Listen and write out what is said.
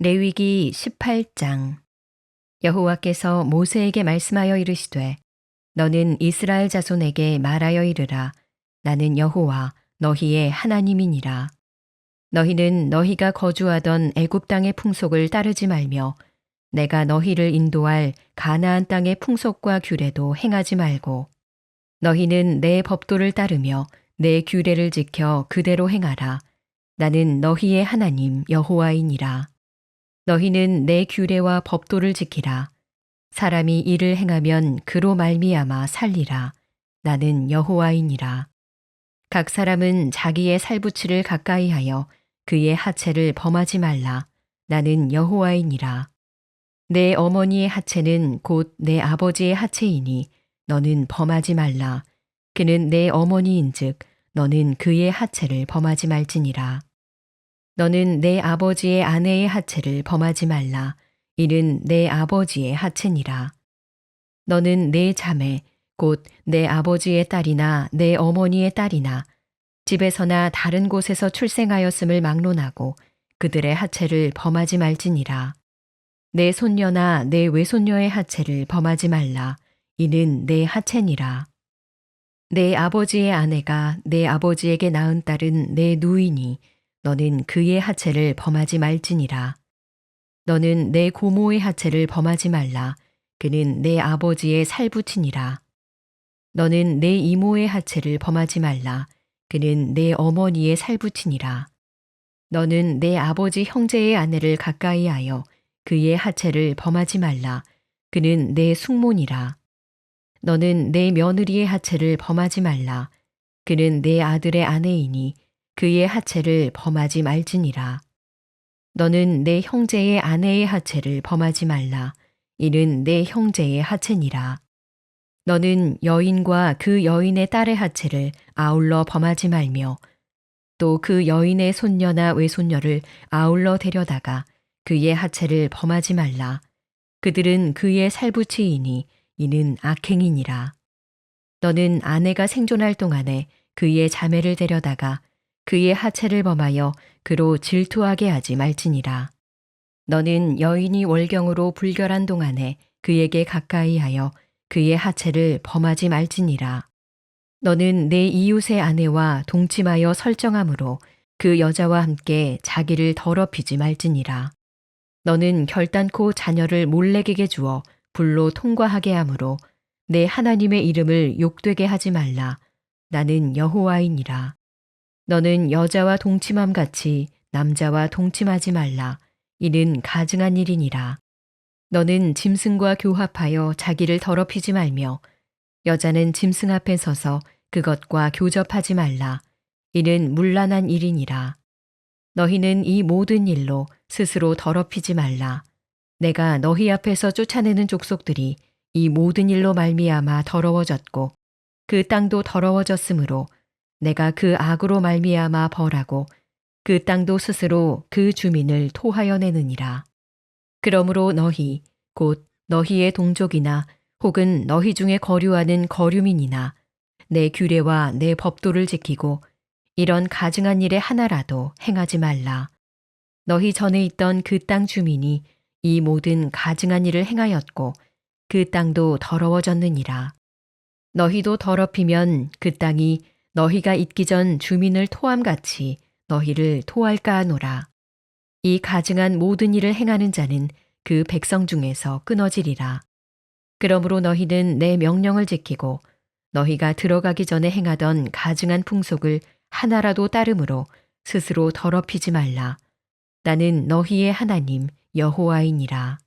레위기 18장. 여호와께서 모세에게 말씀하여 이르시되 너는 이스라엘 자손에게 말하여 이르라. 나는 여호와 너희의 하나님이니라. 너희는 너희가 거주하던 애굽 땅의 풍속을 따르지 말며 내가 너희를 인도할 가나안 땅의 풍속과 규례도 행하지 말고 너희는 내 법도를 따르며 내 규례를 지켜 그대로 행하라. 나는 너희의 하나님 여호와이니라 너희는 내 규례와 법도를 지키라. 사람이 이를 행하면 그로 말미암아 살리라. 나는 여호와이니라. 각 사람은 자기의 살부치를 가까이 하여 그의 하체를 범하지 말라. 나는 여호와이니라. 내 어머니의 하체는 곧 내 아버지의 하체이니 너는 범하지 말라. 그는 내 어머니인즉 너는 그의 하체를 범하지 말지니라. 너는 내 아버지의 아내의 하체를 범하지 말라. 이는 내 아버지의 하체니라. 너는 내 자매, 곧 내 아버지의 딸이나 내 어머니의 딸이나 집에서나 다른 곳에서 출생하였음을 막론하고 그들의 하체를 범하지 말지니라. 내 손녀나 내 외손녀의 하체를 범하지 말라. 이는 내 하체니라. 내 아버지의 아내가 내 아버지에게 낳은 딸은 내 누이니 너는 그의 하체를 범하지 말지니라. 너는 내 고모의 하체를 범하지 말라. 그는 내 아버지의 살부친이라. 너는 내 이모의 하체를 범하지 말라. 그는 내 어머니의 살부친이라. 너는 내 아버지 형제의 아내를 가까이 하여 그의 하체를 범하지 말라. 그는 내 숙모니라. 너는 내 며느리의 하체를 범하지 말라. 그는 내 아들의 아내이니 그의 하체를 범하지 말지니라. 너는 내 형제의 아내의 하체를 범하지 말라. 이는 내 형제의 하체니라. 너는 여인과 그 여인의 딸의 하체를 아울러 범하지 말며 또 그 여인의 손녀나 외손녀를 아울러 데려다가 그의 하체를 범하지 말라. 그들은 그의 살부치이니 이는 악행이니라. 너는 아내가 생존할 동안에 그의 자매를 데려다가 그의 하체를 범하여 그로 질투하게 하지 말지니라. 너는 여인이 월경으로 불결한 동안에 그에게 가까이 하여 그의 하체를 범하지 말지니라. 너는 내 이웃의 아내와 동침하여 설정함으로 그 여자와 함께 자기를 더럽히지 말지니라. 너는 결단코 자녀를 몰래에게 주어 불로 통과하게 하므로 내 하나님의 이름을 욕되게 하지 말라. 나는 여호와이니라. 너는 여자와 동침함 같이 남자와 동침하지 말라. 이는 가증한 일이니라. 너는 짐승과 교합하여 자기를 더럽히지 말며 여자는 짐승 앞에 서서 그것과 교접하지 말라. 이는 문란한 일이니라. 너희는 이 모든 일로 스스로 더럽히지 말라. 내가 너희 앞에서 쫓아내는 족속들이 이 모든 일로 말미암아 더러워졌고 그 땅도 더러워졌으므로 내가 그 악으로 말미암아 벌하고 그 땅도 스스로 그 주민을 토하여 내느니라. 그러므로 너희 곧 너희의 동족이나 혹은 너희 중에 거류하는 거류민이나 내 규례와 내 법도를 지키고 이런 가증한 일의 하나라도 행하지 말라. 너희 전에 있던 그 땅 주민이 이 모든 가증한 일을 행하였고 그 땅도 더러워졌느니라. 너희도 더럽히면 그 땅이 너희가 있기 전 주민을 토함같이 너희를 토할까 하노라. 이 가증한 모든 일을 행하는 자는 그 백성 중에서 끊어지리라. 그러므로 너희는 내 명령을 지키고 너희가 들어가기 전에 행하던 가증한 풍속을 하나라도 따름으로 스스로 더럽히지 말라. 나는 너희의 하나님 여호와이니라.